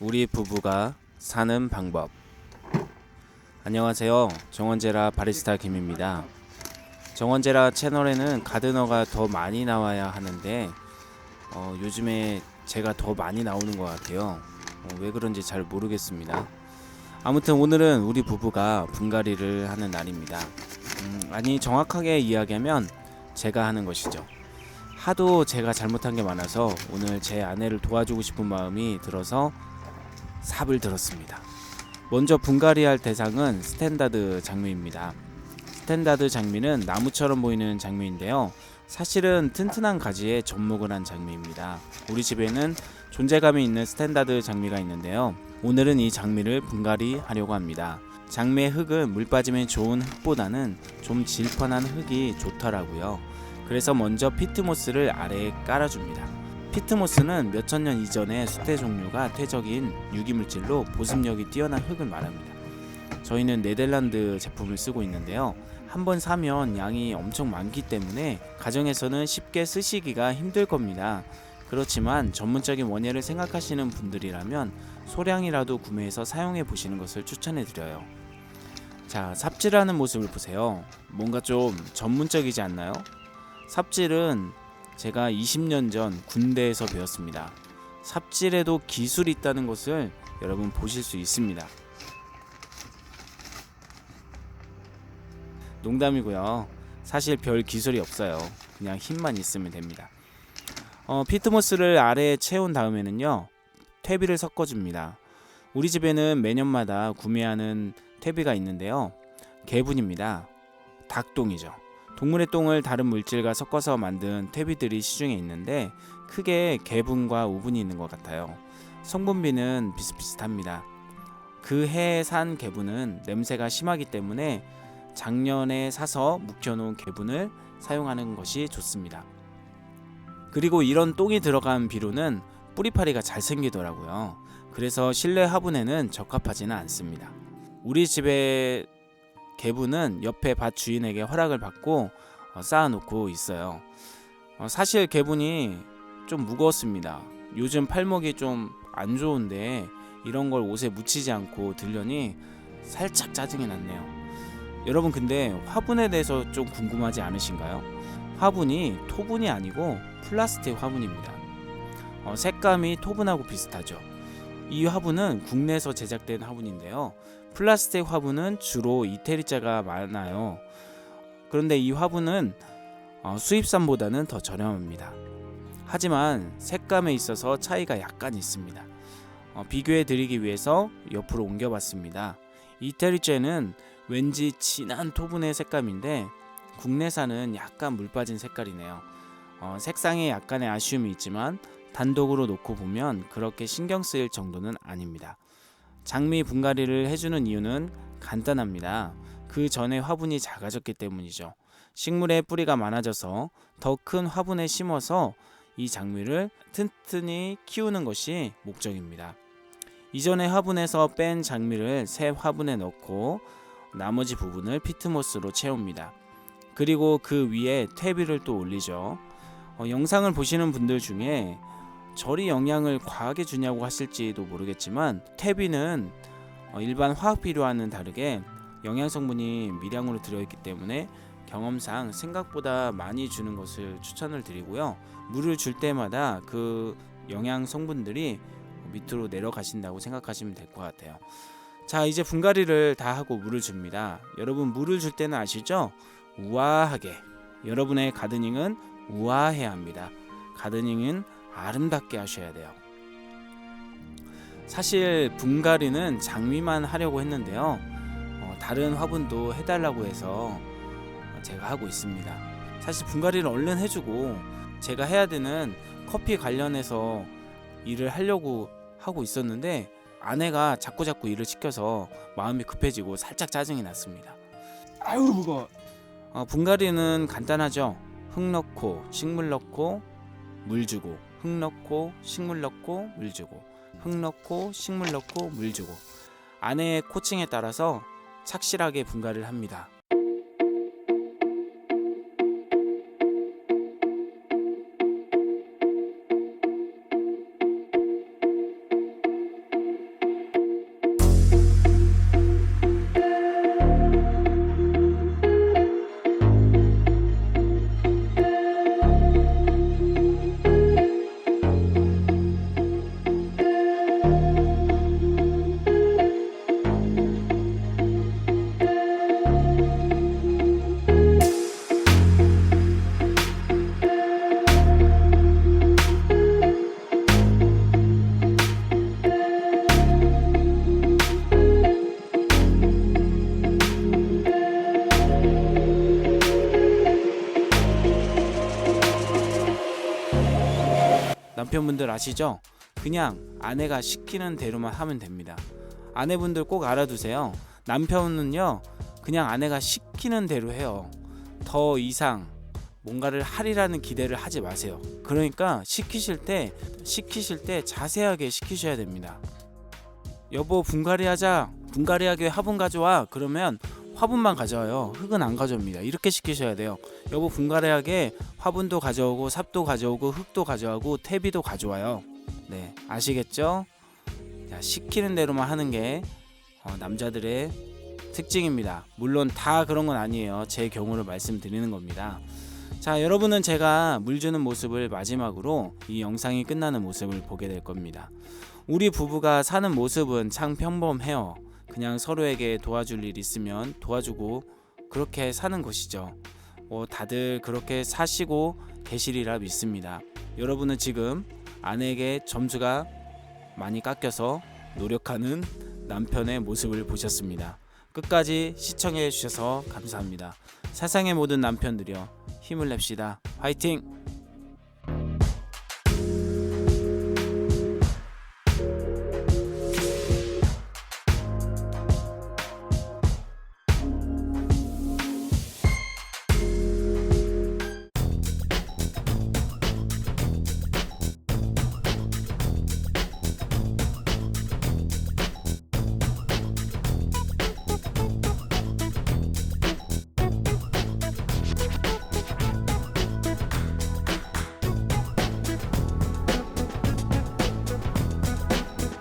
우리 부부가 사는 방법. 안녕하세요. 정원제라 바리스타 김입니다. 정원제라 채널에는 가드너가 더 많이 나와야 하는데 어, 요즘에 제가 더 많이 나오는 것 같아요. 어, 왜 그런지 잘 모르겠습니다. 아무튼 오늘은 우리 부부가 분갈이를 하는 날입니다. 음, 아니 정확하게 이야기하면 제가 하는 것이죠. 하도 제가 잘못한 게 많아서 오늘 제 아내를 도와주고 싶은 마음이 들어서 삽을 들었습니다. 먼저 분갈이 할 대상은 스탠다드 장미입니다. 스탠다드 장미는 나무처럼 보이는 장미인데요. 사실은 튼튼한 가지에 접목을 한 장미입니다. 우리 집에는 존재감이 있는 스탠다드 장미가 있는데요. 오늘은 이 장미를 분갈이 하려고 합니다. 장미의 흙은 물 빠짐에 좋은 흙보다는 좀 질펀한 흙이 좋더라고요. 그래서 먼저 피트모스를 아래에 깔아줍니다. 피트모스는 몇천 년 이전의 수태 종류가 퇴적인 유기물질로 보습력이 뛰어난 흙을 말합니다. 저희는 네덜란드 제품을 쓰고 있는데요. 한 번 사면 양이 엄청 많기 때문에 가정에서는 쉽게 쓰시기가 힘들 겁니다. 그렇지만 전문적인 원예를 생각하시는 분들이라면 소량이라도 구매해서 사용해 보시는 것을 추천해 드려요. 자, 삽질하는 모습을 보세요. 뭔가 좀 전문적이지 않나요? 삽질은 제가 20년 전 군대에서 배웠습니다. 삽질에도 기술이 있다는 것을 여러분 보실 수 있습니다. 농담이고요. 사실 별 기술이 없어요. 그냥 힘만 있으면 됩니다. 어, 피트모스를 아래에 채운 다음에는요. 퇴비를 섞어줍니다. 우리 집에는 매년마다 구매하는 퇴비가 있는데요. 개분입니다. 닭똥이죠. 동물의 똥을 다른 물질과 섞어서 만든 퇴비들이 시중에 있는데 크게 개분과 우분이 있는 것 같아요. 성분비는 비슷비슷합니다. 그 해에 산 개분은 냄새가 심하기 때문에 작년에 사서 묵혀놓은 개분을 사용하는 것이 좋습니다. 그리고 이런 똥이 들어간 비료는 뿌리파리가 잘 생기더라고요. 그래서 실내 화분에는 적합하지는 않습니다. 우리 집에 개분은 옆에 밭 주인에게 허락을 받고 어, 쌓아놓고 있어요. 어, 사실 개분이 좀 무거웠습니다. 요즘 팔목이 좀 안 좋은데 이런 걸 옷에 묻히지 않고 들려니 살짝 짜증이 났네요. 여러분 근데 화분에 대해서 좀 궁금하지 않으신가요? 화분이 토분이 아니고 플라스틱 화분입니다. 어, 색감이 토분하고 비슷하죠. 이 화분은 국내에서 제작된 화분인데요. 플라스틱 화분은 주로 이태리자가 많아요. 그런데 이 화분은 어, 수입산보다는 더 저렴합니다. 하지만 색감에 있어서 차이가 약간 있습니다. 어, 비교해 드리기 위해서 옆으로 옮겨봤습니다. 이태리제는 왠지 진한 토분의 색감인데 국내산은 약간 물 빠진 색깔이네요. 어, 색상에 약간의 아쉬움이 있지만 단독으로 놓고 보면 그렇게 신경 쓰일 정도는 아닙니다. 장미 분갈이를 해주는 이유는 간단합니다. 그 전에 화분이 작아졌기 때문이죠. 식물의 뿌리가 많아져서 더 큰 화분에 심어서 이 장미를 튼튼히 키우는 것이 목적입니다. 이전에 화분에서 뺀 장미를 새 화분에 넣고 나머지 부분을 피트모스로 채웁니다. 그리고 그 위에 퇴비를 또 올리죠. 어, 영상을 보시는 분들 중에 절이 영향을 과하게 주냐고 하실지도 모르겠지만 퇴비는 어, 일반 화학 비료와는 다르게 영양 성분이 미량으로 들어있기 때문에 경험상 생각보다 많이 주는 것을 추천을 드리고요. 물을 줄 때마다 그 영양 성분들이 밑으로 내려가신다고 생각하시면 될 것 같아요. 자, 이제 분갈이를 다 하고 물을 줍니다. 여러분 물을 줄 때는 아시죠? 우아하게. 여러분의 가드닝은 우아해야 합니다. 가드닝은 아름답게 하셔야 돼요. 사실 분갈이는 장미만 하려고 했는데요. 어, 다른 화분도 해달라고 해서 제가 하고 있습니다. 사실 분갈이를 얼른 해주고 제가 해야 되는 커피 관련해서 일을 하려고 하고 있었는데 아내가 자꾸 자꾸 일을 시켜서 마음이 급해지고 살짝 짜증이 났습니다. 아유 무거. 어, 분갈이는 간단하죠. 흙 넣고 식물 넣고 물 주고 흙 넣고 식물 넣고 물 주고 흙 넣고 식물 넣고 물 주고 아내의 코칭에 따라서 착실하게 분갈이를 합니다. 남편분들 아시죠? 그냥 아내가 시키는 대로만 하면 됩니다. 아내분들 꼭 알아두세요. 남편은요, 그냥 아내가 시키는 대로 해요. 더 이상 뭔가를 하리라는 기대를 하지 마세요. 그러니까 시키실 때 시키실 때 자세하게 시키셔야 됩니다. 여보 분갈이 하자. 분갈이하게 화분 가져와. 그러면 화분만 가져와요. 흙은 안 가져옵니다. 이렇게 시키셔야 돼요. 여보 분갈이하게 화분도 가져오고 삽도 가져오고 흙도 가져오고 퇴비도 가져와요. 네, 아시겠죠? 자, 시키는 대로만 하는 게 어, 남자들의 특징입니다. 물론 다 그런 건 아니에요. 제 경우를 말씀드리는 겁니다. 자, 여러분은 제가 물 주는 모습을 마지막으로 이 영상이 끝나는 모습을 보게 될 겁니다. 우리 부부가 사는 모습은 참 평범해요. 그냥 서로에게 도와줄 일 있으면 도와주고 그렇게 사는 것이죠. 뭐 다들 그렇게 사시고 계시리라 믿습니다. 여러분은 지금 아내에게 점수가 많이 깎여서 노력하는 남편의 모습을 보셨습니다. 끝까지 시청해 주셔서 감사합니다. 세상의 모든 남편들이여 힘을 냅시다. 화이팅!